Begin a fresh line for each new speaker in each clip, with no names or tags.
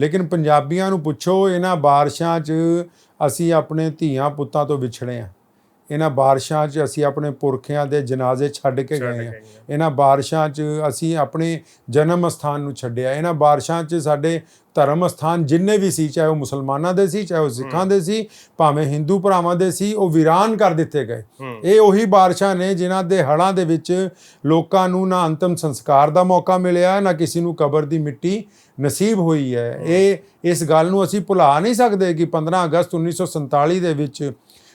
ਲੇਕਿਨ ਪੰਜਾਬੀਆਂ ਨੂੰ ਪੁੱਛੋ ਇਹਨਾਂ ਬਾਰਿਸ਼ਾਂ 'ਚ ਅਸੀਂ ਆਪਣੇ ਧੀਆਂ ਪੁੱਤਾਂ ਤੋਂ ਵਿਛੜੇ ਆ। ਇਹਨਾਂ ਬਾਰਿਸ਼ਾਂ 'ਚ ਅਸੀਂ ਆਪਣੇ ਪੁਰਖਿਆਂ ਦੇ ਜਨਾਜ਼ੇ ਛੱਡ ਕੇ ਗਏ ਆ। ਇਹਨਾਂ ਬਾਰਿਸ਼ਾਂ 'ਚ ਅਸੀਂ ਆਪਣੇ ਜਨਮ ਸਥਾਨ ਨੂੰ ਛੱਡਿਆ। ਇਹਨਾਂ ਬਾਰਿਸ਼ਾਂ 'ਚ ਸਾਡੇ ਧਰਮ ਸਥਾਨ ਜਿੰਨੇ ਵੀ ਸੀ ਚਾਹੇ ਉਹ ਮੁਸਲਮਾਨਾਂ ਦੇ ਸੀ ਚਾਹੇ ਉਹ ਸਿੱਖਾਂ ਦੇ ਸੀ ਭਾਵੇਂ ਹਿੰਦੂ ਭਰਾਵਾਂ ਦੇ ਸੀ ਉਹ ਵੀਰਾਨ ਕਰ ਦਿੱਤੇ ਗਏ।
ਹੂੰ।
ਇਹ ਉਹੀ ਬਾਰਿਸ਼ਾਂ ਨੇ ਜਿਨ੍ਹਾਂ ਦੇ ਹੜ੍ਹਾਂ ਦੇ ਵਿੱਚ ਲੋਕਾਂ ਨੂੰ ਨਾ ਅੰਤਮ ਸੰਸਕਾਰ ਦਾ ਮੌਕਾ ਮਿਲਿਆ ਨਾ ਕਿਸੇ ਨੂੰ ਕਬਰ ਦੀ ਮਿੱਟੀ ਨਸੀਬ ਹੋਈ ਹੈ। ਇਹ ਇਸ ਗੱਲ ਨੂੰ ਅਸੀਂ ਭੁਲਾ ਨਹੀਂ ਸਕਦੇ ਕਿ 15 ਅਗਸਤ 1947 ਦੇ ਵਿੱਚ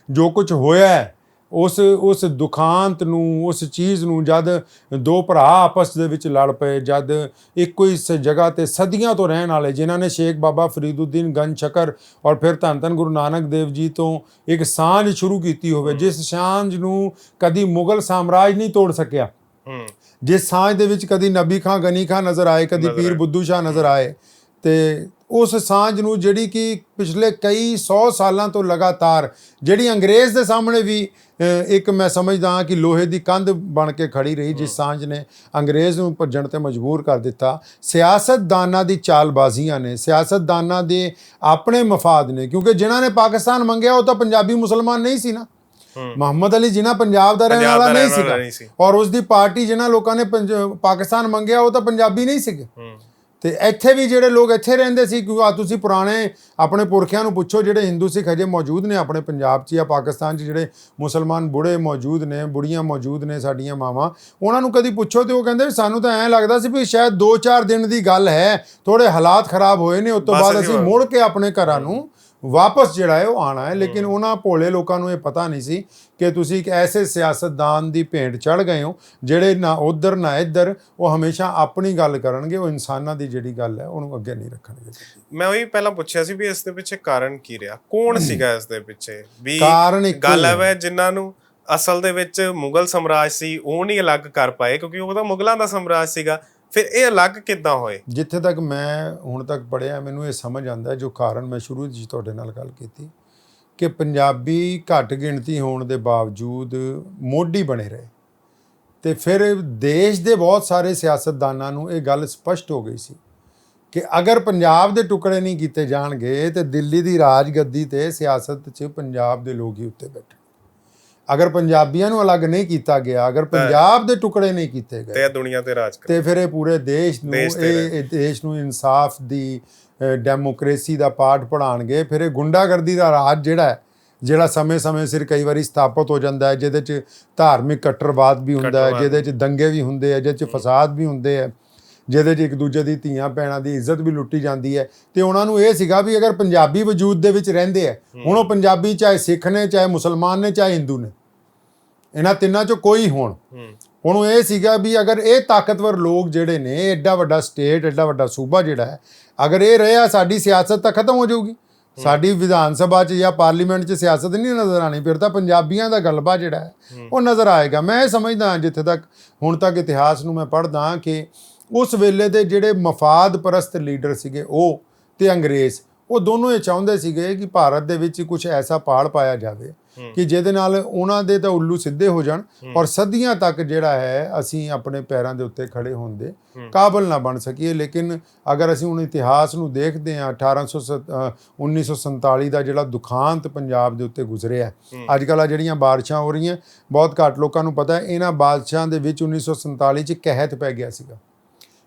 ਜੋ ਕੁਝ ਹੋਇਆ ਹੈ ਉਸ ਉਸ ਦੁਖਾਂਤ ਨੂੰ ਉਸ ਚੀਜ਼ ਨੂੰ ਜਦ ਦੋ ਭਰਾ ਆਪਸ ਦੇ ਵਿੱਚ ਲੜ ਪਏ ਜਦ ਇੱਕੋ ਹੀ ਜਗ੍ਹਾ ਤੇ ਸਦੀਆਂ ਤੋਂ ਰਹਿਣ ਵਾਲੇ ਜਿਨ੍ਹਾਂ ਨੇ ਸ਼ੇਖ ਬਾਬਾ ਫਰੀਦੁੱਦੀਨ ਗੰਜ ਸ਼ਕਰ ਔਰ ਫਿਰ ਧੰਨ ਧੰਨ ਗੁਰੂ ਨਾਨਕ ਦੇਵ ਜੀ ਤੋਂ ਇੱਕ ਸਾਂਝ ਸ਼ੁਰੂ ਕੀਤੀ ਹੋਵੇ ਜਿਸ ਸਾਂਝ ਨੂੰ ਕਦੀ ਮੁਗਲ ਸਾਮਰਾਜ ਨਹੀਂ ਤੋੜ ਸਕਿਆ। ਜਿਸ ਸਾਂਝ ਦੇ ਵਿੱਚ ਕਦੀ ਨਬੀ ਖਾਂ ਗਨੀ ਖਾਂ ਨਜ਼ਰ ਆਏ ਕਦੀ ਪੀਰ। ਬੁੱਧੂ ਸ਼ਾਹ ਨਜ਼ਰ ਆਏ ਤੇ ਉਸ ਸਾਂਝ ਨੂੰ ਜਿਹੜੀ ਕਿ ਪਿਛਲੇ ਕਈ 100 ਸਾਲਾਂ ਤੋਂ ਲਗਾਤਾਰ ਜਿਹੜੀ ਅੰਗਰੇਜ਼ ਦੇ ਸਾਹਮਣੇ ਵੀ ਇੱਕ ਮੈਂ ਸਮਝਦਾ ਹਾਂ ਕਿ ਲੋਹੇ ਦੀ ਕੰਧ ਬਣ ਕੇ ਖੜੀ ਰਹੀ ਜਿਸ ਸਾਂਝ ਨੇ ਅੰਗਰੇਜ਼ ਨੂੰ ਭੱਜਣ ਤੇ ਮਜਬੂਰ ਕਰ ਦਿੱਤਾ। ਸਿਆਸਤਦਾਨਾਂ ਦੀ ਚਾਲਬਾਜ਼ੀਆਂ ਨੇ ਸਿਆਸਤਦਾਨਾਂ ਦੇ ਆਪਣੇ ਮਫਾਦ ਨੇ ਕਿਉਂਕਿ ਜਿਨ੍ਹਾਂ ਨੇ ਪਾਕਿਸਤਾਨ ਮੰਗਿਆ ਉਹ ਤਾਂ ਪੰਜਾਬੀ ਮੁਸਲਮਾਨ ਨਹੀਂ ਸੀ ਨਾ। ਮੁਹੰਮਦ ਅਲੀ ਜਿਨ੍ਹਾਂ ਪੰਜਾਬ ਦਾ ਰਹਿਣ ਵਾਲਾ ਨਹੀਂ ਸੀਗਾ। ਔਰ ਉਸ ਦੀ ਪਾਰਟੀ ਜਿਨ੍ਹਾਂ ਲੋਕਾਂ ਨੇ ਪਾਕਿਸਤਾਨ ਮੰਗਿਆ ਉਹ ਤਾਂ ਪੰਜਾਬੀ ਨਹੀਂ ਸੀਗੇ।
ਹੂੰ।
ਤੇ ਇੱਥੇ ਵੀ ਜਿਹੜੇ ਲੋਕ ਇੱਥੇ ਰਹਿੰਦੇ ਸੀ ਕਿਉਂਕਿ ਆ ਤੁਸੀਂ ਪੁਰਾਣੇ ਆਪਣੇ ਪੁਰਖਿਆਂ ਨੂੰ ਪੁੱਛੋ ਜਿਹੜੇ ਹਿੰਦੂ ਸਿੱਖ ਹਜੇ ਮੌਜੂਦ ਨੇ ਆਪਣੇ ਪੰਜਾਬ 'ਚ ਜਾਂ ਪਾਕਿਸਤਾਨ 'ਚ ਜਿਹੜੇ ਮੁਸਲਮਾਨ ਬੁੜੇ ਮੌਜੂਦ ਨੇ ਬੁੜੀਆਂ ਮੌਜੂਦ ਨੇ ਸਾਡੀਆਂ ਮਾਵਾਂ ਉਹਨਾਂ ਨੂੰ ਕਦੀ ਪੁੱਛੋ ਤੇ ਉਹ ਕਹਿੰਦੇ ਸਾਨੂੰ ਤਾਂ ਐਂ ਲੱਗਦਾ ਸੀ ਵੀ ਸ਼ਾਇਦ 2-4 ਦਿਨ ਦੀ ਗੱਲ ਹੈ ਥੋੜੇ ਹਾਲਾਤ ਖਰਾਬ ਹੋਏ ਨੇ ਉਸ ਤੋਂ ਬਾਅਦ
ਅਸੀਂ
ਮੁੜ ਕੇ ਆਪਣੇ ਘਰਾਂ ਨੂੰ ਵਾਪਸ ਜਿਹੜਾ ਹੈ ਉਹ ਆਣਾ ਹੈ। ਲੇਕਿਨ ਉਹਨਾਂ ਭੋਲੇ ਲੋਕਾਂ ਨੂੰ ਇਹ ਪਤਾ ਨਹੀਂ ਸੀ ਕਿ ਤੁਸੀਂ ਇੱਕ ਐਸੇ ਸਿਆਸਤਦਾਨ ਦੀ ਭੇਂਟ ਚੜ ਗਏ ਹੋ ਜਿਹੜੇ ਨਾ ਉਧਰ ਨਾ ਇੱਧਰ ਉਹ ਹਮੇਸ਼ਾ ਆਪਣੀ ਗੱਲ ਕਰਨਗੇ ਉਹ ਇਨਸਾਨਾਂ ਦੀ ਜਿਹੜੀ ਗੱਲ ਹੈ ਉਹਨੂੰ ਅੱਗੇ ਨਹੀਂ ਰੱਖਣਗੇ।
ਮੈਂ ਉਹੀ ਪਹਿਲਾਂ ਪੁੱਛਿਆ ਸੀ ਵੀ ਇਸ ਦੇ ਪਿੱਛੇ ਕਾਰਨ ਕੀ ਰਿਹਾ? ਕੌਣ ਸੀਗਾ ਇਸ ਦੇ ਪਿੱਛੇ? ਵੀ
ਕਾਰਨ ਇੱਕੋ
ਗੱਲ
ਹੀ
ਜਿਨ੍ਹਾਂ ਨੂੰ ਅਸਲ ਦੇ ਵਿੱਚ ਮੁਗਲ ਸਾਮਰਾਜ ਸੀ ਉਹ ਨਹੀਂ ਅਲੱਗ ਕਰ ਪਾਏ ਕਿਉਂਕਿ ਉਹ ਤਾਂ ਮੁਗਲਾਂ ਦਾ ਸਾਮਰਾਜ ਸੀਗਾ। ਫਿਰ ਇਹ ਅਲੱਗ ਕਿੱਦਾਂ ਹੋਏ?
ਜਿੱਥੇ ਤੱਕ ਮੈਂ ਹੁਣ ਤੱਕ ਪੜਿਆ ਮੈਨੂੰ ਇਹ ਸਮਝ ਆਉਂਦਾ ਜੋ ਕਾਰਨ ਮੈਂ ਸ਼ੁਰੂ ਵਿੱਚ ਤੁਹਾਡੇ ਨਾਲ ਗੱਲ ਕੀਤੀ ਕਿ ਪੰਜਾਬੀ ਘੱਟ ਗਿਣਤੀ ਹੋਣ ਦੇ ਬਾਵਜੂਦ ਮੋਢੀ ਬਣੇ ਰਹੇ। ਤੇ ਫਿਰ ਦੇਸ਼ ਦੇ ਬਹੁਤ ਸਾਰੇ ਸਿਆਸਤਦਾਨਾਂ ਨੂੰ ਇਹ ਗੱਲ ਸਪਸ਼ਟ ਹੋ ਗਈ ਸੀ ਕਿ ਅਗਰ ਪੰਜਾਬ ਦੇ ਟੁਕੜੇ ਨਹੀਂ ਕੀਤੇ ਜਾਣਗੇ, ਤੇ ਦਿੱਲੀ ਦੀ ਰਾਜਗੱਦੀ ਤੇ ਸਿਆਸਤ 'ਚ ਪੰਜਾਬ ਦੇ ਲੋਕ ਹੀ ਉੱਤੇ ਬੈਠੇ। ਅਗਰ ਪੰਜਾਬੀਆਂ ਨੂੰ ਅਲੱਗ ਨਹੀਂ ਕੀਤਾ ਗਿਆ ਅਗਰ ਪੰਜਾਬ ਦੇ ਟੁਕੜੇ ਨਹੀਂ ਕੀਤੇ ਗਏ
ਤੇ ਦੁਨੀਆ ਤੇ ਰਾਜ ਕਰ।
ਤੇ ਫਿਰ ਇਹ ਪੂਰੇ ਦੇਸ਼ ਨੂੰ ਇਹ ਦੇਸ਼ ਨੂੰ ਇਨਸਾਫ ਦੀ ਡੈਮੋਕ੍ਰੇਸੀ ਦਾ ਪਾਠ ਪੜਾਣਗੇ ਫਿਰ ਇਹ ਗੁੰਡਾਗਰਦੀ ਦਾ ਰਾਜ ਜਿਹੜਾ ਹੈ ਜਿਹੜਾ ਸਮੇਂ-ਸਮੇਂ ਸਿਰ ਕਈ ਵਾਰੀ ਸਥਾਪਿਤ ਹੋ ਜਾਂਦਾ ਹੈ ਜਿਹਦੇ 'ਚ ਧਾਰਮਿਕ ਕੱਟੜਵਾਦ ਵੀ ਹੁੰਦਾ ਹੈ। ਜਿਹਦੇ 'ਚ ਦੰਗੇ ਵੀ ਹੁੰਦੇ ਆ ਜਿਹਦੇ 'ਚ ਫਸਾਦ ਵੀ ਹੁੰਦੇ ਆ ਜਿਹਦੇ 'ਚ ਇੱਕ ਦੂਜੇ ਦੀ ਧੀਆਂ ਭੈਣਾਂ ਦੀ ਇੱਜ਼ਤ ਵੀ ਲੁੱਟੀ ਜਾਂਦੀ ਹੈ। ਤੇ ਉਹਨਾਂ ਨੂੰ ਇਹ ਸੀਗਾ ਵੀ ਅਗਰ ਪੰਜਾਬੀ ਵਜੂਦ ਦੇ ਵਿੱਚ ਰਹਿੰਦੇ ਆ ਹੁਣ ਉਹ ਪੰਜਾਬੀ ਚਾਹੇ ਸਿੱਖ ਨੇ ਚਾਹੇ ਮੁਸਲਮਾਨ ਨੇ ਚਾਹੇ ਹਿੰਦੂ ਨੇ ਇਹਨਾਂ ਤਿੰਨਾਂ 'ਚੋਂ ਕੋਈ ਹੋਣ।
ਹੂੰ।
ਉਹਨੂੰ ਇਹ ਸੀਗਾ ਵੀ ਅਗਰ ਇਹ ਤਾਕਤਵਰ ਲੋਕ ਜਿਹੜੇ ਨੇ ਐਡਾ ਵੱਡਾ ਸਟੇਟ ਐਡਾ ਵੱਡਾ ਸੂਬਾ ਜਿਹੜਾ ਹੈ ਅਗਰ ਇਹ ਰਿਹਾ ਸਾਡੀ ਸਿਆਸਤ ਤਾਂ ਖਤਮ ਹੋ ਜਾਊਗੀ। ਸਾਡੀ ਵਿਧਾਨ ਸਭਾ 'ਚ ਜਾਂ ਪਾਰਲੀਮੈਂਟ 'ਚ ਸਿਆਸਤ ਨਹੀਂ ਨਜ਼ਰ ਆਣੀ ਫਿਰ ਤਾਂ ਪੰਜਾਬੀਆਂ ਦਾ ਗਲਬਾ ਜਿਹੜਾ ਹੈ ਉਹ ਨਜ਼ਰ ਆਏਗਾ। ਮੈਂ ਇਹ ਸਮਝਦਾ ਜਿੱਥੇ ਤੱਕ ਹੁਣ ਤੱਕ ਇਤਿਹਾਸ ਨੂੰ ਮੈਂ ਪੜ੍ਹਦਾ ਕਿ ਉਸ ਵੇਲੇ ਦੇ ਜਿਹੜੇ ਮਫਾਦ ਪਰਸਤ ਲੀਡਰ ਸੀਗੇ ਉਹ ਤੇ ਅੰਗਰੇਜ਼ ਉਹ ਦੋਨੋਂ ਇਹ ਚਾਹੁੰਦੇ ਸੀਗੇ ਕਿ ਭਾਰਤ ਦੇ ਵਿੱਚ ਕੁਝ ਐਸਾ ਪਾੜ ਪਾਇਆ ਜਾਵੇ ਕਿ ਜਿਹਦੇ ਨਾਲ ਉਹਨਾਂ ਦੇ ਤਾਂ ਉੱਲੂ ਸਿੱਧੇ ਹੋ ਜਾਣ ਔਰ ਸਦੀਆਂ ਤੱਕ ਜਿਹੜਾ ਹੈ ਅਸੀਂ ਆਪਣੇ ਪੈਰਾਂ ਦੇ ਉੱਤੇ ਖੜੇ ਹੋਣ ਦੇ ਕਾਬਲ ਨਾ ਬਣ ਸਕੀਏ। ਲੇਕਿਨ ਅਗਰ ਅਸੀਂ ਹੁਣ ਇਤਿਹਾਸ ਨੂੰ ਦੇਖਦੇ ਹਾਂ 1800 ਅ, 1947 ਦਾ ਜਿਹੜਾ ਦੁਖਾਂਤ ਪੰਜਾਬ ਦੇ ਉੱਤੇ ਗੁਜ਼ਰਿਆ ਅੱਜ ਕੱਲ੍ਹ ਆ ਜਿਹੜੀਆਂ ਬਾਰਿਸ਼ਾਂ ਹੋ ਰਹੀਆਂ ਬਹੁਤ ਘੱਟ ਲੋਕਾਂ ਨੂੰ ਪਤਾ ਇਹਨਾਂ ਬਾਰਿਸ਼ਾਂ ਦੇ ਵਿੱਚ 1947 ਚ ਕਹਿਤ ਪੈ ਗਿਆ ਸੀਗਾ।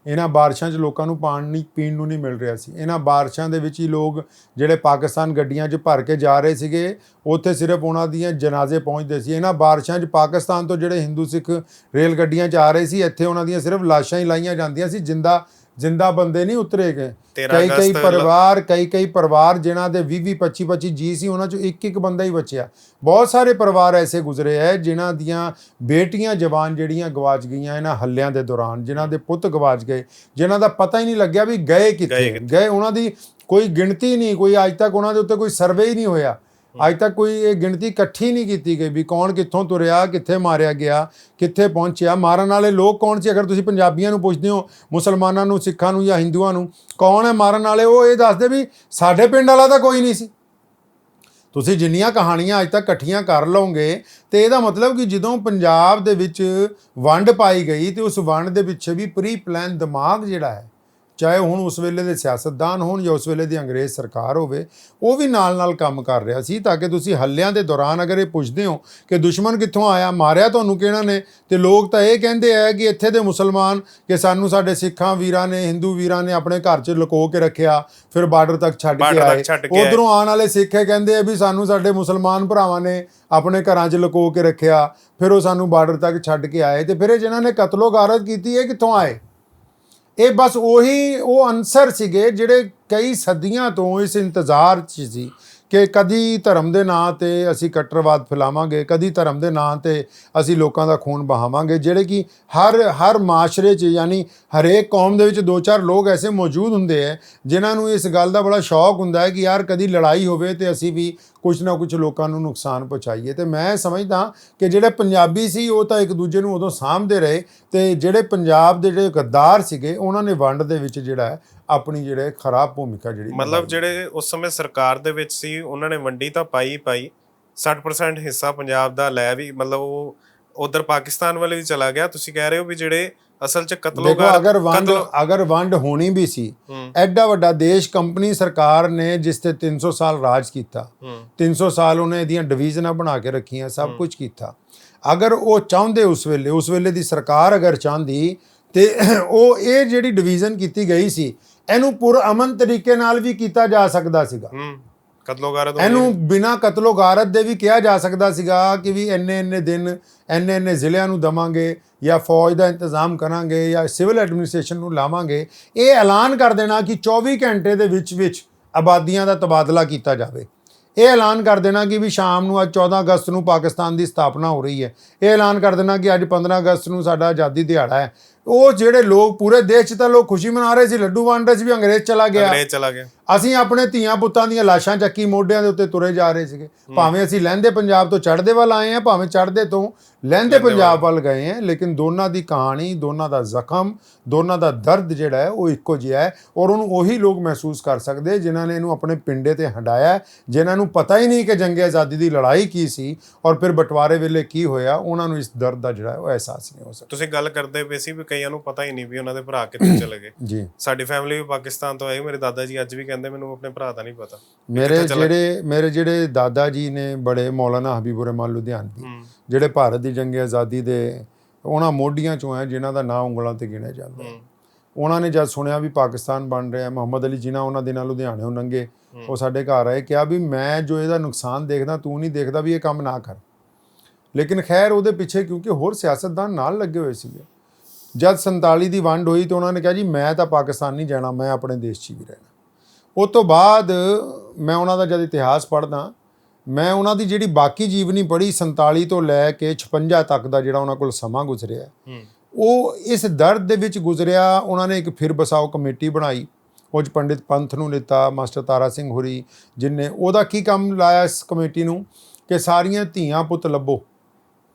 ਇਹਨਾਂ ਬਾਰਿਸ਼ਾਂ 'ਚ ਲੋਕਾਂ ਨੂੰ ਪਾਣੀ ਪੀਣ ਨੂੰ ਨਹੀਂ ਮਿਲ ਰਿਹਾ ਸੀ। ਇਹਨਾਂ ਬਾਰਿਸ਼ਾਂ ਦੇ ਵਿੱਚ ਹੀ ਲੋਕ ਜਿਹੜੇ ਪਾਕਿਸਤਾਨ ਗੱਡੀਆਂ 'ਚ ਭਰ ਕੇ ਜਾ ਰਹੇ ਸੀਗੇ, ਉੱਥੇ ਸਿਰਫ ਉਹਨਾਂ ਦੀਆਂ ਜਨਾਜ਼ੇ ਪਹੁੰਚਦੇ ਸੀ। ਇਹਨਾਂ ਬਾਰਿਸ਼ਾਂ 'ਚ ਪਾਕਿਸਤਾਨ ਤੋਂ ਜਿਹੜੇ ਹਿੰਦੂ ਸਿੱਖ ਰੇਲ ਗੱਡੀਆਂ 'ਚ ਆ ਰਹੇ ਸੀ, ਇੱਥੇ ਉਹਨਾਂ ਦੀਆਂ ਸਿਰਫ ਲਾਸ਼ਾਂ ਹੀ ਲਾਈਆਂ ਜਾਂਦੀਆਂ ਸੀ, ਜਿੰਦਾ ਜਿੰਦਾ ਬੰਦੇ ਨਹੀਂ ਉਤਰੇ ਗਏ।
13
ਕਈ ਕਈ ਪਰਿਵਾਰ ਕਈ ਕਈ ਪਰਿਵਾਰ ਜਿਨ੍ਹਾਂ ਦੇ 20 20 25 25 ਜੀ ਸੀ ਉਹਨਾਂ 'ਚੋਂ ਇੱਕ ਇੱਕ ਬੰਦਾ ਹੀ ਬਚਿਆ। ਬਹੁਤ ਸਾਰੇ ਪਰਿਵਾਰ ਐਸੇ ਗੁਜ਼ਰੇ ਹੈ ਜਿਨ੍ਹਾਂ ਦੀਆਂ ਬੇਟੀਆਂ ਜਵਾਨ ਜਿਹੜੀਆਂ ਗਵਾਚ ਗਈਆਂ ਇਹਨਾਂ ਹੱਲਿਆਂ ਦੇ ਦੌਰਾਨ ਜਿਨ੍ਹਾਂ ਦੇ ਪੁੱਤ ਗਵਾਚ ਗਏ ਜਿਨ੍ਹਾਂ ਦਾ ਪਤਾ ਹੀ ਨਹੀਂ ਲੱਗਿਆ ਵੀ ਗਏ ਕਿੱਥੇ।
ਗਏ
ਉਹਨਾਂ ਦੀ ਕੋਈ ਗਿਣਤੀ ਨਹੀਂ ਕੋਈ ਅੱਜ ਤੱਕ ਉਹਨਾਂ ਦੇ ਉੱਤੇ ਕੋਈ ਸਰਵੇ ਹੀ ਨਹੀਂ ਹੋਇਆ। ਅੱਜ ਤੱਕ ਕੋਈ ਇਹ ਗਿਣਤੀ ਇਕੱਠੀ ਨਹੀਂ ਕੀਤੀ ਗਈ ਵੀ ਕੌਣ ਕਿੱਥੋਂ ਤੁਰਿਆ, ਕਿੱਥੇ ਮਾਰਿਆ ਗਿਆ, ਕਿੱਥੇ ਪਹੁੰਚਿਆ। ਮਾਰਨ ਵਾਲੇ ਲੋਕ ਕੌਣ ਸੀ? ਅਗਰ ਤੁਸੀਂ ਪੰਜਾਬੀਆਂ ਨੂੰ ਪੁੱਛਦੇ ਹੋ, ਮੁਸਲਮਾਨਾਂ ਨੂੰ, ਸਿੱਖਾਂ ਨੂੰ ਜਾਂ ਹਿੰਦੂਆਂ ਨੂੰ, ਕੌਣ ਹੈ ਮਾਰਨ ਵਾਲੇ? ਉਹ ਇਹ ਦੱਸਦੇ ਵੀ ਸਾਡੇ ਪਿੰਡ ਵਾਲਾ ਤਾਂ ਕੋਈ ਨਹੀਂ ਸੀ। ਤੁਸੀਂ ਜਿੰਨੀਆਂ ਕਹਾਣੀਆਂ ਅੱਜ ਤੱਕ ਇਕੱਠੀਆਂ ਕਰ ਲਓਗੇ ਤੇ ਇਹਦਾ ਮਤਲਬ ਕਿ ਜਦੋਂ ਪੰਜਾਬ ਦੇ ਵਿੱਚ ਵੰਡ ਪਾਈ ਗਈ ਤੇ ਉਸ ਵੰਡ ਦੇ ਪਿੱਛੇ ਵੀ ਪ੍ਰੀ ਪਲਾਨ ਦਿਮਾਗ ਜਿਹੜਾ ਹੈ ਚਾਹੇ ਹੁਣ ਉਸ ਵੇਲੇ ਦੇ ਸਿਆਸਤਦਾਨ ਹੋਣ ਜਾਂ ਉਸ ਵੇਲੇ ਦੀ ਅੰਗਰੇਜ਼ ਸਰਕਾਰ ਹੋਵੇ ਉਹ ਵੀ ਨਾਲ-ਨਾਲ ਕੰਮ ਕਰ ਰਿਹਾ ਸੀ ਤਾਂ ਕਿ ਤੁਸੀਂ ਹੱਲਿਆਂ ਦੇ ਦੌਰਾਨ ਅਗਰ ਇਹ ਪੁੱਛਦੇ ਹੋ ਕਿ ਦੁਸ਼ਮਣ ਕਿੱਥੋਂ ਆਇਆ ਮਾਰਿਆ ਤੁਹਾਨੂੰ ਕਿਹਨਾਂ ਨੇ ਤੇ ਲੋਕ ਤਾਂ ਇਹ ਕਹਿੰਦੇ ਆ ਕਿ ਇੱਥੇ ਦੇ ਮੁਸਲਮਾਨ ਕਿ ਸਾਨੂੰ ਸਾਡੇ ਸਿੱਖਾਂ ਵੀਰਾਂ ਨੇ ਹਿੰਦੂ ਵੀਰਾਂ ਨੇ ਆਪਣੇ ਘਰ 'ਚ ਲੁਕੋ ਕੇ ਰੱਖਿਆ ਫਿਰ ਬਾਰਡਰ ਤੱਕ
ਛੱਡ ਕੇ ਆਏ।
ਉਧਰੋਂ ਆਉਣ ਵਾਲੇ ਸਿੱਖ ਇਹ ਕਹਿੰਦੇ ਆ ਵੀ ਸਾਨੂੰ ਸਾਡੇ ਮੁਸਲਮਾਨ ਭਰਾਵਾਂ ਨੇ ਆਪਣੇ ਘਰਾਂ 'ਚ ਲੁਕੋ ਕੇ ਰੱਖਿਆ ਫਿਰ ਉਹ ਸਾਨੂੰ ਬਾਰਡਰ ਤੱਕ ਛੱਡ ਕੇ ਆਏ ਤੇ ਫਿਰ ਇਹ ਜਿਨ੍ਹਾਂ ਨੇ ਕਤਲੋ ਗਾਰਤ ਕੀਤੀ ਇਹ ਕਿੱਥੋਂ ਆਏ ਇਹ ਬਸ ਉਹੀ ਉਹ ਅਨਸਰ ਸੀਗੇ ਜਿਹੜੇ ਕਈ ਸਦੀਆਂ ਤੋਂ ਇਸ ਇੰਤਜ਼ਾਰ 'ਚ ਸੀ। ਕਿ ਕਦੀ ਧਰਮ ਦੇ ਨਾਂ ਤੇ ਅਸੀਂ ਕੱਟਰਵਾਦ ਫੈਲਾਵਾਂਗੇ, ਕਦੀ ਧਰਮ ਦੇ ਨਾਂ ਤੇ ਅਸੀਂ ਲੋਕਾਂ ਦਾ ਖੂਨ ਬਹਾਵਾਂਗੇ ਜਿਹੜੇ ਕਿ ਹਰ ਹਰ ਮਾਸ਼ਰੇ 'ਚ ਯਾਨੀ ਹਰੇਕ ਕੌਮ ਦੇ ਵਿੱਚ ਦੋ ਚਾਰ ਲੋਕ ਐਸੇ ਮੌਜੂਦ ਹੁੰਦੇ ਹੈ ਜਿਨ੍ਹਾਂ ਨੂੰ ਇਸ ਗੱਲ ਦਾ ਬੜਾ ਸ਼ੌਕ ਹੁੰਦਾ ਹੈ ਕਿ ਯਾਰ ਕਦੀ ਲੜਾਈ ਹੋਵੇ ਤੇ ਅਸੀਂ ਵੀ ਕੁਝ ਨਾ ਕੁਝ ਲੋਕਾਂ ਨੂੰ ਨੁਕਸਾਨ ਪਹੁੰਚਾਈਏ। ਤੇ ਮੈਂ ਸਮਝਦਾ ਕਿ ਜਿਹੜੇ ਪੰਜਾਬੀ ਸੀ, ਉਹ ਤਾਂ ਇੱਕ ਦੂਜੇ ਨੂੰ ਉਦੋਂ ਸਾਂਭਦੇ ਰਹੇ ਤੇ ਜਿਹੜੇ ਪੰਜਾਬ ਦੇ ਜਿਹੜੇ ਗੱਦਾਰ ਸੀਗੇ, ਉਹਨਾਂ ਨੇ ਵੰਡ ਦੇ ਵਿੱਚ ਜਿਹੜਾ ਆਪਣੀ ਜਿਹੜੇ ਖਰਾਬ ਭੂਮਿਕਾ ਜਿਹੜੀ
ਮਤਲਬ ਜਿਹੜੇ ਉਸ ਸਮੇਂ ਸਰਕਾਰ ਦੇ ਵਿੱਚ ਸੀ ਉਹਨਾਂ ਨੇ ਵੰਡੀ ਤਾਂ ਪਾਈ ਪਾਈ। 60% ਹਿੱਸਾ ਪੰਜਾਬ ਦਾ ਲੈ ਵੀ ਮਤਲਬ ਉਹ ਉਧਰ ਪਾਕਿਸਤਾਨ ਵੱਲ ਵੀ ਚਲਾ ਗਿਆ। ਤੁਸੀਂ ਕਹਿ ਰਹੇ ਹੋ ਵੀ ਜਿਹੜੇ ਅਸਲ 'ਚ ਕਤਲੋਗਾਰ
ਅਗਰ ਵੰਡ ਅਗਰ ਵੰਡ ਹੋਣੀ ਵੀ ਸੀ ਐਡਾ ਵੱਡਾ ਦੇਸ਼ ਕੰਪਨੀ ਸਰਕਾਰ ਨੇ ਜਿਸ ਤੇ 300 ਸਾਲ ਰਾਜ ਕੀਤਾ
ਹੂੰ।
300 ਸਾਲ ਉਹਨੇ ਇਹਦੀਆਂ ਡਿਵੀਜ਼ਨਾਂ ਬਣਾ ਕੇ ਰੱਖੀਆਂ ਸਭ ਕੁਝ ਕੀਤਾ। ਅਗਰ ਉਹ ਚਾਹੁੰਦੇ ਉਸ ਵੇਲੇ ਉਸ ਵੇਲੇ ਦੀ ਸਰਕਾਰ ਅਗਰ ਚਾਹੁੰਦੀ ਤੇ ਉਹ ਇਹ ਜਿਹੜੀ ਡਿਵੀਜ਼ਨ ਕੀਤੀ ਗਈ ਸੀ ਇਹਨੂੰ ਪੁਰ ਅਮਨ ਤਰੀਕੇ ਨਾਲ ਵੀ ਕੀਤਾ ਜਾ ਸਕਦਾ ਸੀਗਾ।
ਹੂੰ ਕਤਲੋਗਾਰ
ਇਹਨੂੰ ਬਿਨਾ ਕਤਲੋ ਗਾਰਤ ਦੇ ਵੀ ਕਿਹਾ ਜਾ ਸਕਦਾ ਸੀਗਾ ਕਿ ਵੀ ਇੰਨੇ ਇੰਨੇ ਦਿਨ ਇੰਨੇ ਇੰਨੇ ਜ਼ਿਲ੍ਹਿਆਂ ਨੂੰ ਦਵਾਂਗੇ ਜਾਂ ਫੌਜ ਦਾ ਇੰਤਜ਼ਾਮ ਕਰਾਂਗੇ ਜਾਂ ਸਿਵਲ ਐਡਮਿਨਿਸਟ੍ਰੇਸ਼ਨ ਨੂੰ ਲਾਵਾਂਗੇ ਇਹ ਐਲਾਨ ਕਰ ਦੇਣਾ ਕਿ 24 ਘੰਟੇ ਦੇ ਵਿੱਚ ਵਿੱਚ ਆਬਾਦੀਆਂ ਦਾ ਤਬਾਦਲਾ ਕੀਤਾ ਜਾਵੇ। ਇਹ ਐਲਾਨ ਕਰ ਦੇਣਾ ਕਿ ਵੀ ਸ਼ਾਮ ਨੂੰ ਅੱਜ 14 ਅਗਸਤ ਨੂੰ ਪਾਕਿਸਤਾਨ ਦੀ ਸਥਾਪਨਾ ਹੋ ਰਹੀ ਹੈ। ਇਹ ਐਲਾਨ ਕਰ ਦੇਣਾ ਕਿ ਅੱਜ 15 ਅਗਸਤ ਨੂੰ ਸਾਡਾ ਆਜ਼ਾਦੀ ਦਿਹਾੜਾ ਹੈ। ਉਹ ਜਿਹੜੇ ਲੋਕ ਪੂਰੇ ਦੇਸ਼ 'ਚ ਤਾਂ ਲੋਕ ਖੁਸ਼ੀ ਮਨਾ ਰਹੇ ਸੀ, ਲੱਡੂ ਵੰਡ ਰਹੇ ਸੀ ਵੀ ਅੰਗਰੇਜ਼ ਚਲਾ ਗਿਆ।
ਅੰਗਰੇਜ਼ ਚਲਾ ਗਿਆ।
ਅਸੀਂ ਆਪਣੇ ਧੀਆਂ ਪੁੱਤਾਂ ਦੀਆਂ ਲਾਸ਼ਾਂ ਚੱਕੀ ਮੋਢਿਆਂ ਦੇ ਉੱਤੇ ਤੁਰੇ ਜਾ ਰਹੇ ਸੀਗੇ। ਭਾਵੇਂ ਅਸੀਂ ਲਹਿੰਦੇ ਪੰਜਾਬ ਤੋਂ ਚੜ੍ਹਦੇ ਵੱਲ ਆਏ ਆ ਭਾਵੇਂ ਚੜ੍ਹਦੇ ਤੋਂ ਲਹਿੰਦੇ ਪੰਜਾਬ ਵੱਲ ਗਏ ਆ ਲੇਕਿਨ ਦੋਨਾਂ ਦੀ ਕਹਾਣੀ ਦੋਨਾਂ ਦਾ ਜ਼ਖਮ ਦੋਨਾਂ ਦਾ ਦਰਦ ਜਿਹੜਾ ਹੈ ਉਹ ਇੱਕੋ ਜਿਹਾ ਹੈ ਔਰ ਉਹਨੂੰ ਉਹੀ ਲੋਕ ਮਹਿਸੂਸ ਕਰ ਸਕਦੇ ਜਿਨ੍ਹਾਂ ਨੇ ਇਹਨੂੰ ਆਪਣੇ ਪਿੰਡੇ ਤੇ ਹੰਡਾਇਆ ਜਿਨ੍ਹਾਂ ਨੂੰ ਪਤਾ ਹੀ ਨਹੀਂ ਕਿ ਜੰਗੇ ਆਜ਼ਾਦੀ ਦੀ ਲੜਾਈ ਕੀ ਸੀ ਔਰ ਫਿਰ ਬਟਵਾਰੇ ਵੇਲੇ ਕੀ ਹੋਇਆ ਉਹਨਾਂ ਨੂੰ ਇਸ ਦਰਦ ਦਾ ਜਿਹੜਾ ਉਹ ਅਹਿਸਾਸ ਨਹੀਂ ਹੋ ਸਕਦਾ।
ਤੁਸੀਂ ਗੱਲ ਕਰਦੇ ਪਏ ਸੀ ਵੀ ਕਈਆਂ ਨੂੰ ਪਤਾ ਹੀ ਨਹੀਂ ਵੀ ਉਹਨਾਂ ਦੇ ਭਰਾ ਕਿੱਥੇ ਚਲੇ ਗਏ।
ਜੀ।
ਸਾਡੀ ਫੈਮਿਲੀ ਵੀ ਪਾਕਿਸਤਾਨ ਤੋਂ ਆਈ ਮੇਰੇ ਦਾਦਾ ਜੀ ਅੱਜ ਵੀ ਕਹਿੰਦੇ ਮੈਨੂੰ ਆਪਣੇ ਭਰਾ ਦਾ ਨਹੀਂ ਪਤਾ।
ਮੇਰੇ ਜਿਹੜੇ ਮੇਰੇ ਜਿਹੜੇ ਦਾਦਾ ਜੀ ਨੇ ਬੜੇ ਮੌਲਾਨਾ ਹਬੀਬੁਰ ਰਹਿਮਾਨ ਲੁਧਿਆਣਵੀ ਜਿਹੜੇ ਭਾਰਤ ਦੀ ਜੰਗ ਆਜ਼ਾਦੀ ਦੇ ਉਹਨਾਂ ਮੋਢੀਆਂ ਚੋਂ ਹੈ ਜਿਨ੍ਹਾਂ ਦਾ ਨਾਂ ਉਂਗਲਾਂ ਤੇ ਗਿਣਿਆ ਜਾਂਦਾ ਹੈ। ਉਹਨਾਂ ਨੇ ਜਦ ਸੁਣਿਆ ਵੀ ਪਾਕਿਸਤਾਨ ਬਣ ਰਿਹਾ ਮੁਹੰਮਦ ਅਲੀ ਜਿਨਾ ਉਹਨਾਂ ਦਿਨਾਂ ਲੁਧਿਆਣਿਓਂ ਨੰਗੇ ਉਹ ਸਾਡੇ ਘਰ ਆਏ ਕਿਹਾ ਵੀ ਮੈਂ ਜੋ ਇਹਦਾ ਨੁਕਸਾਨ ਦੇਖਦਾ ਤੂੰ ਨਹੀਂ ਦੇਖਦਾ ਵੀ ਇਹ ਕੰਮ ਨਾ ਕਰ। ਲੇਕਿਨ ਖੈਰ ਉਹਦੇ ਪਿੱਛੇ ਕਿਉਂਕਿ ਹੋਰ ਸਿਆਸਤਦਾਨ ਨਾਲ ਲੱਗੇ ਹੋਏ ਸੀਗੇ। ਜਦ 47 ਦੀ ਵੰਡ ਹੋਈ ਤਾਂ ਉਹਨਾਂ ਨੇ ਕਿਹਾ ਜੀ ਮੈਂ ਤਾਂ ਪਾਕਿਸਤਾਨ ਨਹੀਂ ਜਾਣਾ ਮੈਂ ਆਪਣੇ ਦੇਸ਼ 'ਚ ਹੀ ਰਹਿਣਾ। ਉਸ ਤੋਂ ਬਾਅਦ ਮੈਂ ਉਹਨਾਂ ਦਾ ਜਦ ਇਤਿਹਾਸ ਪੜ੍ਹਦਾ ਮੈਂ ਉਹਨਾਂ ਦੀ ਜਿਹੜੀ ਬਾਕੀ ਜੀਵਨੀ ਪੜ੍ਹੀ 47 ਤੋਂ ਲੈ ਕੇ 56 ਤੱਕ ਦਾ ਜਿਹੜਾ ਉਹਨਾਂ ਕੋਲ ਸਮਾਂ ਗੁਜ਼ਰਿਆ
ਹੂੰ।
ਉਹ ਇਸ ਦਰਦ ਦੇ ਵਿੱਚ ਗੁਜ਼ਰਿਆ ਉਹਨਾਂ ਨੇ ਇੱਕ ਫਿਰ ਬਸਾਓ ਕਮੇਟੀ ਬਣਾਈ ਉਹ 'ਚ ਪੰਡਿਤ ਪੰਥ ਨੂੰ ਲਿੱਤਾ ਮਾਸਟਰ ਤਾਰਾ ਸਿੰਘ ਹੋਰੀ ਜਿਨਨੇ ਉਹਦਾ ਕੀ ਕੰਮ ਲਾਇਆ ਇਸ ਕਮੇਟੀ ਨੂੰ? ਕਿ ਸਾਰੀਆਂ ਧੀਆਂ ਪੁੱਤ ਲੱਭੋ।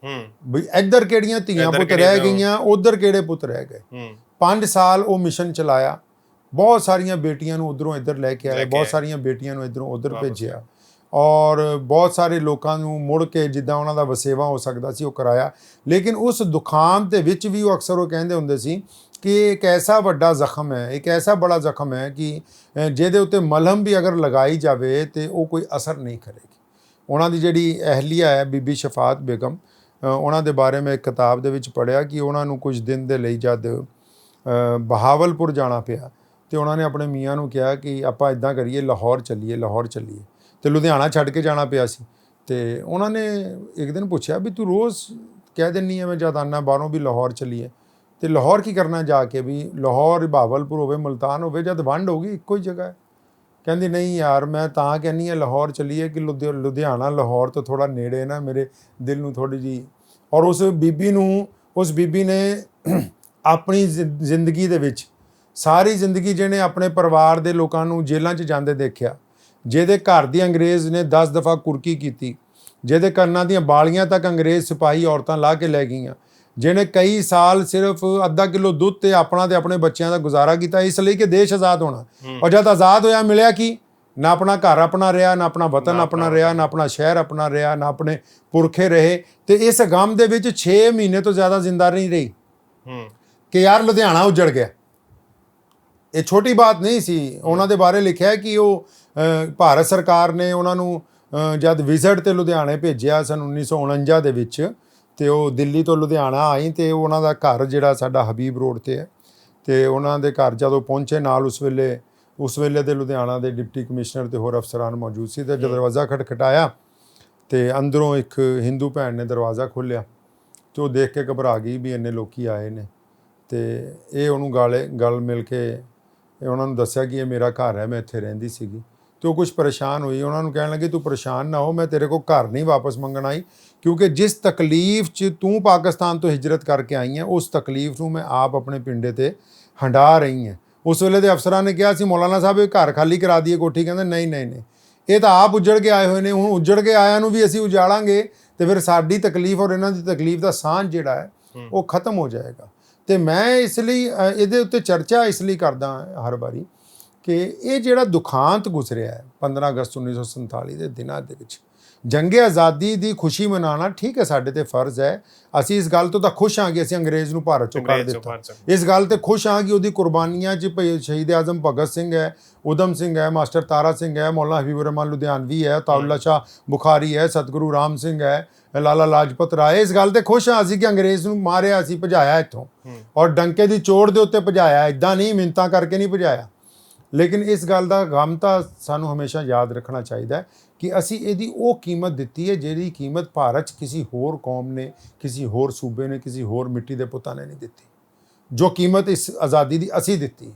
ਹੂੰ।
ਵੀ ਇੱਧਰ ਕਿਹੜੀਆਂ ਧੀਆਂ ਪੁੱਤ ਰਹਿ ਗਈਆਂ ਉਧਰ ਕਿਹੜੇ ਪੁੱਤ ਰਹਿ ਗਏ?
ਹੂੰ।
5 ਸਾਲ ਉਹ ਮਿਸ਼ਨ ਚਲਾਇਆ। ਬਹੁਤ ਸਾਰੀਆਂ ਬੇਟੀਆਂ ਨੂੰ ਉਧਰੋਂ ਇੱਧਰ ਲੈ ਕੇ ਆਏ ਬਹੁਤ। ਸਾਰੀਆਂ ਬੇਟੀਆਂ ਨੂੰ ਇਧਰੋਂ ਉਧਰ ਭੇਜਿਆ। ਔਰ ਬਹੁਤ ਸਾਰੇ ਲੋਕਾਂ ਨੂੰ ਮੁੜ ਕੇ ਜਿੱਦਾਂ ਉਹਨਾਂ ਦਾ ਵਸੇਵਾ ਹੋ ਸਕਦਾ ਸੀ ਉਹ ਕਰਾਇਆ। ਲੇਕਿਨ ਉਸ ਦੁਖਾਂਤ ਦੇ ਵਿੱਚ ਵੀ ਉਹ ਅਕਸਰ ਉਹ ਕਹਿੰਦੇ ਹੁੰਦੇ ਸੀ ਕਿ ਇੱਕ ਐਸਾ ਵੱਡਾ ਜ਼ਖਮ ਹੈ ਇੱਕ ਐਸਾ ਬੜਾ ਜ਼ਖਮ ਹੈ ਕਿ ਜਿਹਦੇ ਉੱਤੇ ਮਲਹਮ ਵੀ ਅਗਰ ਲਗਾਈ ਜਾਵੇ ਤੇ ਉਹ ਕੋਈ ਅਸਰ ਨਹੀਂ ਕਰੇਗੀ। ਉਹਨਾਂ ਦੀ ਜਿਹੜੀ ਅਹਲੀਆ ਹੈ ਬੀਬੀ ਸ਼ਫਾਤ ਬੇਗਮ ਉਹਨਾਂ ਦੇ ਬਾਰੇ ਮੈਂ ਇੱਕ ਕਿਤਾਬ ਦੇ ਵਿੱਚ ਪੜ੍ਹਿਆ ਕਿ ਉਹਨਾਂ ਨੂੰ ਕੁਝ ਦਿਨ ਦੇ ਲਈ ਜਦ ਬਹਾਵਲਪੁਰ ਜਾਣਾ ਪਿਆ ਤੇ ਉਹਨਾਂ ਨੇ ਆਪਣੇ ਮੀਆਂ ਨੂੰ ਕਿਹਾ ਕਿ ਆਪਾਂ ਇਦਾਂ ਕਰੀਏ, ਲਾਹੌਰ ਚੱਲੀਏ ਲਾਹੌਰ ਚੱਲੀਏ। ਤੇ ਲੁਧਿਆਣਾ ਛੱਡ ਕੇ ਜਾਣਾ ਪਿਆ ਸੀ। ਤੇ ਉਹਨਾਂ ਨੇ ਇੱਕ ਦਿਨ ਪੁੱਛਿਆ ਵੀ ਤੂੰ ਰੋਜ਼ ਕਹਿ ਦਿੰਨੀ ਐ ਮੈਂ ਜਦ ਆਨਾ ਬਾਹਰੋਂ ਵੀ ਲਾਹੌਰ ਚੱਲੀਏ। ਤੇ ਲਾਹੌਰ ਕੀ ਕਰਨਾ ਜਾ ਕੇ ਵੀ ਲਾਹੌਰ ਬਹਾਵਲਪੁਰ ਹੋਵੇ, ਮੁਲਤਾਨ ਹੋਵੇ, ਜਦ ਵੰਡ ਹੋਗੀ ਇੱਕੋ ਹੀ ਜਗ੍ਹਾ ਹੈ। ਕਹਿੰਦੀ, ਨਹੀਂ ਯਾਰ, ਮੈਂ ਤਾਂ ਕਹਿੰਨੀ ਆ ਲਾਹੌਰ ਚੱਲੀਏ ਕਿ ਲੁਧਿ- ਲੁਧਿਆਣਾ, ਲਾਹੌਰ ਤੋਂ ਥੋੜਾ ਨੇੜੇ ਨਾ ਮੇਰੇ ਦਿਲ ਨੂੰ ਥੋੜੀ ਜੀ ਔਰ ਉਸ ਬੀਬੀ ਨੂੰ, ਉਸ ਬੀਬੀ ਨੇ ਆਪਣੀ ਜ਼ਿ- ਜ਼ਿੰਦਗੀ ਦੇ ਵਿੱਚ ਸਾਰੀ ਜ਼ਿੰਦਗੀ ਜਿਹਨੇ ਆਪਣੇ ਪਰਿਵਾਰ ਦੇ ਲੋਕਾਂ ਨੂੰ ਜੇਲ੍ਹਾਂ 'ਚ ਜਾਂਦੇ ਦੇਖਿਆ ਜਿਹਦੇ ਘਰ ਦੀ ਅੰਗਰੇਜ਼ ਨੇ 10 ਦਫਾ ਕੁਰਕੀ ਕੀਤੀ ਜਿਹਦੇ ਕੰਨਾਂ ਦੀਆਂ ਬਾਲੀਆਂ ਤੱਕ ਅੰਗਰੇਜ਼ ਸਿਪਾਹੀ ਔਰਤਾਂ ਲਾ ਕੇ ਲੈ ਗਈਆਂ ਜਿਹਨੇ ਕਈ ਸਾਲ ਸਿਰਫ ਅੱਧਾ ਕਿਲੋ ਦੁੱਧ ਤੇ ਆਪਣਾ ਤੇ ਆਪਣੇ ਬੱਚਿਆਂ ਦਾ ਗੁਜ਼ਾਰਾ ਕੀਤਾ ਇਸ ਲਈ ਕਿ ਦੇਸ਼ ਆਜ਼ਾਦ ਹੋਣਾ। ਔਰ ਜਦ ਆਜ਼ਾਦ ਹੋਇਆ ਮਿਲਿਆ ਕੀ? ਨਾ ਆਪਣਾ ਘਰ ਆਪਣਾ ਰਿਹਾ ਨਾ ਆਪਣਾ ਵਤਨ ਆਪਣਾ ਰਿਹਾ ਨਾ ਆਪਣਾ ਸ਼ਹਿਰ ਆਪਣਾ ਰਿਹਾ ਨਾ ਆਪਣੇ ਪੁਰਖੇ ਰਹੇ। ਤੇ ਇਸ ਗਮ ਦੇ ਵਿੱਚ 6 ਮਹੀਨੇ ਤੋਂ ਜ਼ਿਆਦਾ ਜ਼ਿੰਦਾ ਨਹੀਂ ਰਹੀ।
ਹੂੰ।
ਕਿ ਯਾਰ ਲੁਧਿਆਣਾ ਉਜੜ ਗਿਆ। ਇਹ ਛੋਟੀ ਬਾਤ ਨਹੀਂ ਸੀ। ਉਹਨਾਂ ਦੇ ਬਾਰੇ ਲਿਖਿਆ ਕਿ ਉਹ ਭਾਰਤ ਸਰਕਾਰ ਨੇ ਉਹਨਾਂ ਨੂੰ ਜਦ ਵਿਜ਼ਿਟ ਤੇ ਲੁਧਿਆਣੇ ਭੇਜਿਆ ਸਨ 1949 ਦੇ ਵਿੱਚ, ਤੇ ਉਹ ਦਿੱਲੀ ਤੋਂ ਲੁਧਿਆਣਾ ਆਈ ਤੇ ਉਹਨਾਂ ਦਾ ਘਰ ਜਿਹੜਾ ਸਾਡਾ ਹਬੀਬ ਰੋਡ ਤੇ ਹੈ। ਤੇ ਉਹਨਾਂ ਦੇ ਘਰ ਜਦੋਂ ਪਹੁੰਚੇ, ਨਾਲ ਉਸ ਵੇਲੇ ਉਸ ਵੇਲੇ ਦੇ ਲੁਧਿਆਣਾ ਦੇ ਡਿਪਟੀ ਕਮਿਸ਼ਨਰ ਤੇ ਹੋਰ ਅਫਸਰਾਨ ਮੌਜੂਦ ਸੀ ਤੇ ਦਰਵਾਜ਼ਾ ਖਟਖਟਾਇਆ ਤੇ ਅੰਦਰੋਂ ਇੱਕ ਹਿੰਦੂ ਭੈਣ ਨੇ ਦਰਵਾਜ਼ਾ ਖੋਲ੍ਹਿਆ ਤੇ ਉਹ ਦੇਖ ਕੇ ਘਬਰਾ ਗਈ ਵੀ ਇੰਨੇ ਲੋਕੀ ਆਏ ਨੇ। ਤੇ ਇਹ ਉਹਨੂੰ ਗਾਲੇ, ਗਲ ਮਿਲ ਕੇ ਇਹ ਉਹਨਾਂ ਨੂੰ ਦੱਸਿਆ ਕਿ ਇਹ ਮੇਰਾ ਘਰ ਹੈ ਮੈਂ ਇੱਥੇ ਰਹਿੰਦੀ ਸੀਗੀ। ਤੇ ਉਹ ਕੁਝ ਪਰੇਸ਼ਾਨ ਹੋਈ। ਉਹਨਾਂ ਨੂੰ ਕਹਿਣ ਲੱਗੀ ਤੂੰ ਪਰੇਸ਼ਾਨ ਨਾ ਹੋ ਮੈਂ ਤੇਰੇ ਕੋਲ ਘਰ ਨਹੀਂ ਵਾਪਸ ਮੰਗਣ ਆਈ। ਕਿਉਂਕਿ ਜਿਸ ਤਕਲੀਫ 'ਚ ਤੂੰ ਪਾਕਿਸਤਾਨ ਤੋਂ ਹਿਜਰਤ ਕਰਕੇ ਆਈ ਹੈ ਉਸ ਤਕਲੀਫ ਨੂੰ ਮੈਂ ਆਪ ਆਪਣੇ ਪਿੰਡੇ ਤੇ ਹੰਡਾ ਰਹੀ ਹਾਂ। ਉਸ ਵੇਲੇ ਦੇ ਅਫਸਰਾਂ ਨੇ ਕਿਹਾ ਸੀ ਮੌਲਾਨਾ ਸਾਹਿਬ ਇਹ ਘਰ ਖਾਲੀ ਕਰਾ ਦਈਏ ਕੋਠੀ। ਕਹਿੰਦੇ ਨਹੀਂ ਨਹੀਂ ਨਹੀਂ। ਇਹ ਤਾਂ ਆਪ ਉੱਜੜ ਕੇ ਆਏ ਹੋਏ ਨੇ। ਹੁਣ ਉੱਜੜ ਕੇ ਆਇਆਂ ਨੂੰ ਵੀ ਅਸੀਂ ਉਜਾੜਾਂਗੇ ਤੇ ਫਿਰ ਸਾਡੀ ਤਕਲੀਫ ਔਰ ਇਹਨਾਂ ਦੀ ਤਕਲੀਫ ਦਾ ਸਾਂਝ ਜਿਹੜਾ ਹੈ। ਉਹ ਖਤਮ ਹੋ ਜਾਏਗਾ। ਤੇ ਮੈਂ ਇਸ ਲਈ ਇਹਦੇ ਉੱਤੇ ਚਰਚਾ ਇਸ ਲਈ ਕਰਦਾ ਹਰ ਵਾਰੀ ਕਿ ਇਹ ਜਿਹੜਾ ਦੁਖਾਂਤ ਗੁਜ਼ਰਿਆ ਹੈ 15 ਅਗਸਤ 1947 ਦੇ ਦਿਨਾਂ ਦੇ ਵਿੱਚ ਜੰਗੇ ਆਜ਼ਾਦੀ ਦੀ ਖੁਸ਼ੀ ਮਨਾਉਣਾ ਠੀਕ ਹੈ ਸਾਡੇ ਤੇ ਫਰਜ਼ ਹੈ। ਅਸੀਂ ਇਸ ਗੱਲ ਤੋਂ ਤਾਂ ਖੁਸ਼ ਹਾਂ ਕਿ ਅਸੀਂ ਅੰਗਰੇਜ਼ ਨੂੰ ਭਾਰਤ ਚੋਂ ਕੱਢ ਦਿੱਤਾ। ਇਸ ਗੱਲ ਤੇ ਖੁਸ਼ ਹਾਂ ਕਿ ਉਹਦੀ ਕੁਰਬਾਨੀਆਂ 'ਚ ਭਈ ਸ਼ਹੀਦ ਆਜ਼ਮ ਭਗਤ ਸਿੰਘ ਹੈ ਉਦਮ ਸਿੰਘ ਹੈ ਮਾਸਟਰ ਤਾਰਾ ਸਿੰਘ ਹੈ ਮੌਲਾਨਾ ਹਬੀਬੁਰ ਰਹਿਮਾਨ ਲੁਧਿਆਣਵੀ ਹੈ ਤਾਉਲਾ ਸ਼ਾਹ ਬੁਖਾਰੀ ਹੈ ਸਤਿਗੁਰੂ ਰਾਮ ਸਿੰਘ ਹੈ ਲਾਲਾ ਲਾਜਪਤ ਰਾਏ ਇਸ ਗੱਲ ਤੇ ਖੁਸ਼ ਹਾਂ ਅਸੀਂ ਕਿ ਅੰਗਰੇਜ਼ ਨੂੰ ਮਾਰਿਆ ਅਸੀਂ ਭਜਾਇਆ ਇੱਥੋਂ। ਔਰ ਡੰਕੇ ਦੀ ਚੋੜ ਦੇ ਉੱਤੇ ਭਜਾਇਆ ਇਦਾਂ ਨਹੀਂ ਮਿੰਤਾ ਕਰਕੇ ਨਹੀਂ ਭਜਾਇਆ। ਲੇਕਿਨ ਇਸ ਗੱਲ ਦਾ ਗਮ ਤਾਂ ਸਾਨੂੰ ਹਮੇਸ਼ਾ ਯਾਦ ਰੱਖਣਾ ਚਾਹੀਦਾ ਹੈ ਕਿ ਅਸੀਂ ਇਹਦੀ ਉਹ ਕੀਮਤ ਦਿੱਤੀ ਹੈ ਜਿਹੜੀ ਕੀਮਤ ਭਾਰਤ 'ਚ ਕਿਸੇ ਹੋਰ ਕੌਮ ਨੇ ਕਿਸੇ ਹੋਰ ਸੂਬੇ ਨੇ ਕਿਸੇ ਹੋਰ ਮਿੱਟੀ ਦੇ ਪੁੱਤਾਂ ਨੇ ਨਹੀਂ ਦਿੱਤੀ। ਜੋ ਕੀਮਤ ਇਸ ਆਜ਼ਾਦੀ ਦੀ ਅਸੀਂ ਦਿੱਤੀ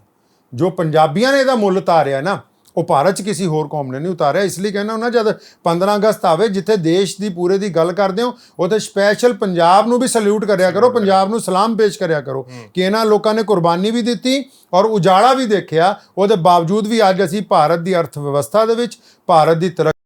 ਜੋ ਪੰਜਾਬੀਆਂ ਨੇ ਇਹਦਾ ਮੁੱਲ ਉਤਾਰਿਆ ਨਾ ਉਹ ਭਾਰਤ 'ਚ ਕਿਸੇ ਹੋਰ ਕੌਮ ਨੇ ਨਹੀਂ ਉਤਾਰਿਆ ਇਸ ਲਈ ਕਹਿੰਦਾ ਉਹਨਾਂ ਜਦ 15 ਅਗਸਤ ਆਵੇ ਜਿੱਥੇ ਦੇਸ਼ ਦੀ ਪੂਰੇ ਦੀ ਗੱਲ ਕਰਦੇ ਹੋ ਉੱਥੇ ਸਪੈਸ਼ਲ ਪੰਜਾਬ ਨੂੰ ਵੀ ਸਲੂਟ ਕਰਿਆ ਕਰੋ ਪੰਜਾਬ ਨੂੰ ਸਲਾਮ ਪੇਸ਼ ਕਰਿਆ ਕਰੋ। ਕਿ ਇਹਨਾਂ ਲੋਕਾਂ ਨੇ ਕੁਰਬਾਨੀ ਵੀ ਦਿੱਤੀ ਔਰ ਉਜਾੜਾ ਵੀ ਦੇਖਿਆ ਉਹਦੇ ਬਾਵਜੂਦ ਵੀ ਅੱਜ ਅਸੀਂ ਭਾਰਤ ਦੀ ਅਰਥ ਵਿਵਸਥਾ ਦੇ ਵਿੱਚ ਭਾਰਤ ਦੀ ਤਰੱਕੀ